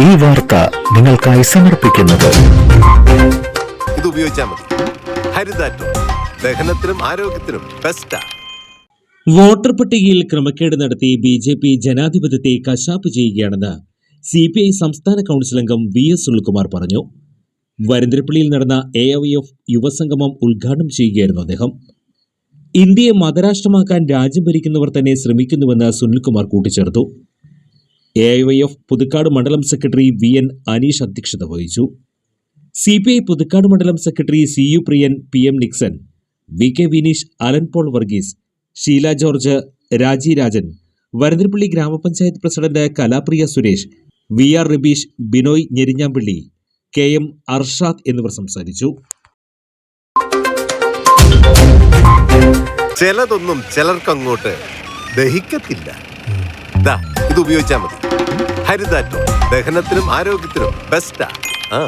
ഈ വാർത്ത നിങ്ങൾക്കായി സമർപ്പിക്കുന്നത്. ഇത് ഉപയോഗിച്ചാൽ മതി. ഹരിതാറ്റോ. ദഹനത്തിനും ആരോഗ്യത്തിനും ബെസ്റ്റാ വോട്ടർ പട്ടികയിൽ ക്രമക്കേട് നടത്തി ബി ജെ പി ജനാധിപത്യത്തെ കശാപ്പ് ചെയ്യുകയാണെന്ന് സി പി ഐ സംസ്ഥാന കൗൺസിൽ അംഗം വി എസ് സുനിൽകുമാർ പറഞ്ഞു. വരന്തരപ്പള്ളിയിൽ നടന്ന എ ഐ എഫ് യുവസംഗമം ഉദ്ഘാടനം ചെയ്യുകയായിരുന്നു അദ്ദേഹം. ഇന്ത്യയെ മതരാഷ്ട്രമാക്കാൻ രാജ്യം ഭരിക്കുന്നവർ തന്നെ ശ്രമിക്കുന്നുവെന്ന് സുനിൽകുമാർ കൂട്ടിച്ചേർത്തു. A I Y F Puthukkad മണ്ഡലം സെക്രട്ടറി വി എൻ അനീഷ് അധ്യക്ഷത വഹിച്ചു. സി പി ഐ പുതുക്കാട് മണ്ഡലം secretary C U Priyan P M Nixon V K Vineesh Alan Paul Varghese Sheela George Raji Rajan Varantharappilly grama panchayat president Kalapriya Suresh V R Ribeesh Binoy Njerinjampilly K M Arshad എന്നിവർ സംസാരിച്ചു. ചിലതൊന്നും ചിലർക്കങ്ങോട്ട് ദഹിക്കത്തില്ല. ദാ ഇത് ഉപയോഗിച്ചാൽ മതി. ഹരിതാറ്റോ ദഹനത്തിനും ആരോഗ്യത്തിനും ബെസ്റ്റാ ആ.